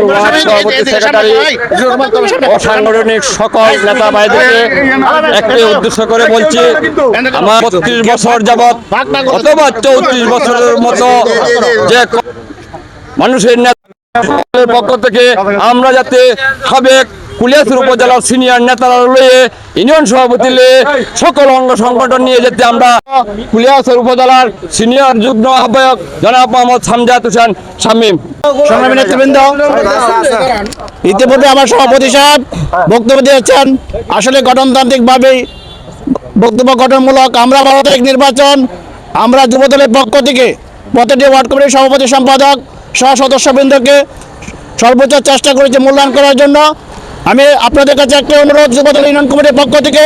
Word সভাপতি secretary অসাংগঠনিক সকল নেতা ভাইদেরকে একটি উদ্দেশ্য করে বলছি আমার বত্রিশ বছর যাবৎ অথবা চৌত্রিশ বছরের মতো যে মানুষের নেতা পক্ষ থেকে আমরা যাতে সাবেক কুলিয়াসুর উপজেলার সিনিয়র নেতারা লয়ে ইউনিয়ন সভাপতি লয়ে সকল অঙ্গ সংগঠন নিয়ে যেতে আমরা কুলিয়াসুর উপজেলার সিনিয়র যুগ্ম আহ্বায়ক জনাব মোহাম্মদ সামজাদ হোসেন শামীম। সংগ্রামী নেতৃবৃন্দ ইতিমধ্যে আমার সভাপতি সাহেব বক্তব্য দিয়েছেন। আসলে গঠনতান্ত্রিকভাবেই বক্তব্য গঠনমূলক আমরা বারো তারিখ নির্বাচন আমরা যুবদলের পক্ষ থেকে প্রতিটি ওয়ার্ড কমিটির সভাপতি সম্পাদক সহ সদস্যবৃন্দকে সর্বোচ্চ চেষ্টা করেছি মূল্যায়ন করার জন্য। আমি আপনাদের কাছে একটা অনুরোধ, যুবদল ইউনিয়ন কমিটির পক্ষ থেকে,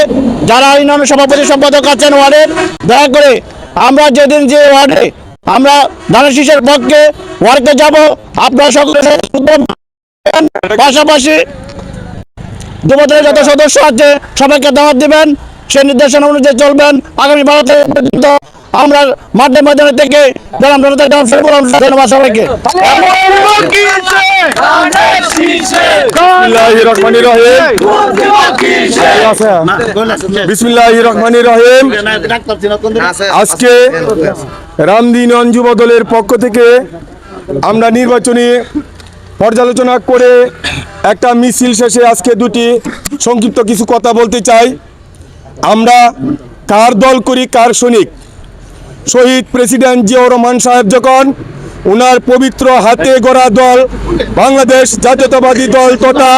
যারা ইউনিয়ন সভাপতি, সম্পাদক আছেন ওয়ার্ডের, দয়া করে আমরা যেদিন যে ওয়ার্ডে আমরা ধানের শীষের পক্ষে ওয়ার্ডে যাব, আপনারা সকলে পাশাপাশি যুবদলের যত সদস্য আছে, সবাইকে দাওয়াত দিবেন সেই নির্দেশনা অনুযায়ী চলবেন। আগামী পর্যন্ত আমরা মাঠে ময়দানে থেকে সবাইকে। আজকে রামদিন যুব দলের পক্ষ থেকে আমরা নির্বাচনী পর্যালোচনা করে একটা মিছিল শেষে আজকে দুটি সংক্ষিপ্ত কিছু কথা বলতে চাই। আমরা কার দল করি, কার সৈনিক? শহীদ প্রেসিডেন্ট জিয়াউর রহমান সাহেব যখন ওনার পবিত্র হাতে গড়া দল, বাংলাদেশ জাতীয়তাবাদী দল তথা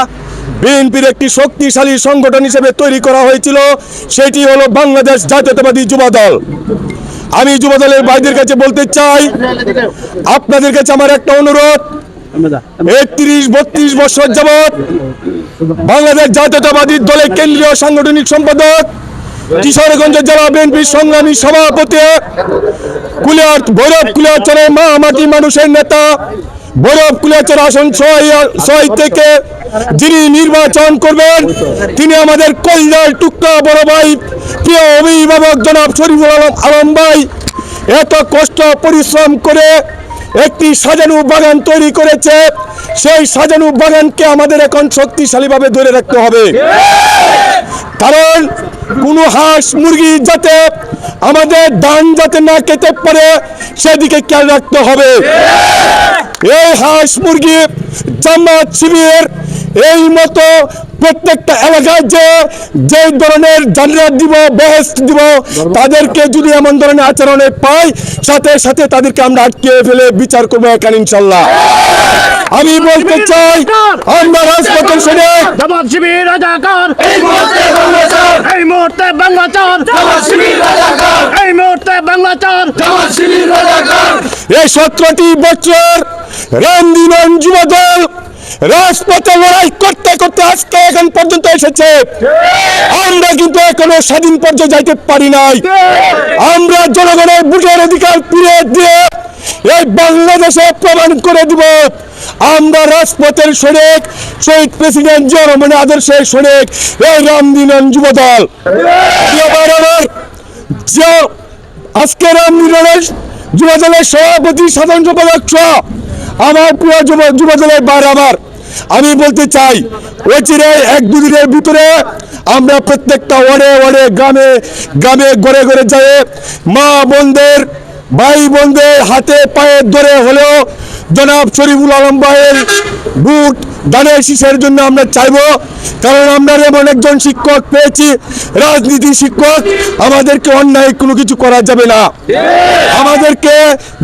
বিএনপির একটি শক্তিশালী সংগঠন হিসেবে তৈরি করা হয়েছিল, সেটি হলো বাংলাদেশ জাতীয়তাবাদী যুব দল। আমি যুব দলের ভাইদের কাছে বলতে চাই, আপনাদের কাছে আমার একটা অনুরোধ, একত্রিশ, বত্রিশ বছর যাবৎ বাংলাদেশ জাতীয়তাবাদী দলের কেন্দ্রীয় সাংগঠনিক সম্পাদক কিশোরগঞ্জ জেলা বিএনপির সংগ্রামী সভাপতি, কুলিয়ার, ভৈরব কুলিয়াচরের মা মাটি মানুষের নেতা, ভৈরব কুলিয়াচর আসন ছয় থেকে যিনি নির্বাচন করবেন, তিনি আমাদের কল্যাণ টুকরা বড় ভাই, প্রিয় অভিভাবক জনাব শরীফুল আলম আলম ভাই। এত কষ্ট, পরিশ্রম করে একটি সাজানো বাগান তৈরি করেছে, সেই সাজানো বাগানকে আমাদের এখন শক্তিশালীভাবে ধরে রাখতে হবে। কারণ কোনো হাঁস মুরগি যাতে আমাদের ধান যাতে না খেতে পারে সেদিকে খেয়াল রাখতে হবে। এই হাঁস মুরগি জামাত শিবির এই মতো প্রত্যেকটা এলাকায় যে যে ধরনের জানরাত দিব বহস দিব তাদেরকে যদি এমন ধরনের আচরণে পাই সাথে সাথে তাদেরকে আমরা আটকে ফেলে বিচার করব এখানে ইনশাল্লাহ। আমি বলতে চাই আমরা রাজপথের জামাত শিবির রাজাকার এই মুহূর্তে বাংলাচার এই মুহূর্তে বাংলাচার এই সতেরোটি বছর রামদিনন যুবদল রাজপথে লড়াই করতে করতে আজকে এখন পর্যন্ত এসেছে। আমরা কিন্তু এখনও স্বাধীন পর্যায়ে যাইতে পারি নাই। আমরা জনগণের অধিকার ফিরে দিয়ে এই বাংলাদেশে প্রমাণ করে দিব। আমরা রাজপথের সৈনিক শহীদ প্রেসিডেন্ট আদর্শের সৈনিক এই রামদিনন যুবদল। আমার, আজকে রামদিনের যুবদলের সভাপতি সাধারণ সম্পাদক আমার প্রিয় যুব যুবদলের বার আমার, আমি বলতে চাই, ওই চিরে এক দুদিনের ভিতরে আমরা প্রত্যেকটা ওয়ার্ডে ওয়ার্ডে গ্রামে গ্রামে ঘরে ঘরে যাই। মা বোনদের, ভাই বোনদের হাতে পায়ে ধরে হলেও জনাব শরীফুল আলম ভাইয়ের বুট দানের শীষের জন্য আমরা চাইব, কারণ আমরা এমন একজন শিক্ষক পেয়েছি রাজনীতি শিক্ষক, আমাদেরকে অন্যায় কোনো কিছু করা যাবে না। আমাদেরকে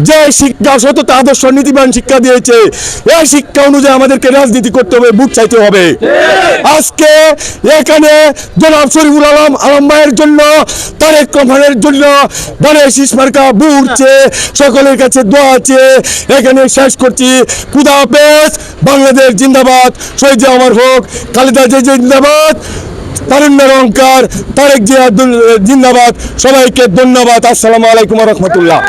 যে শিক্ষা, সততা, আদর্শ, নীতিবান শিক্ষা দিয়েছে, এই শিক্ষা অনুযায়ী আমাদেরকে রাজনীতি করতে হবে বুক চাইতে হবে। আজকে এখানে জনাব শরীফুল আলম আলম ভাইয়ের জন্য, তারেক রহমানের জন্য দানের শীষ মার্কা বুড়ছে সকলের কাছে দোয়া আছে। এখানে শেষ করছি। খুদা হাফেজ, বাংলাদেশ জিন্দাবাদ। শহীদ আমার হোক, খালেদা যে জিন্দাবাদ তারুণ্যের অহংকার, তারেক জিয়া জিন্দাবাদ। সবাইকে ধন্যবাদ। আসসালামু আলাইকুম রহমতুল্লাহ।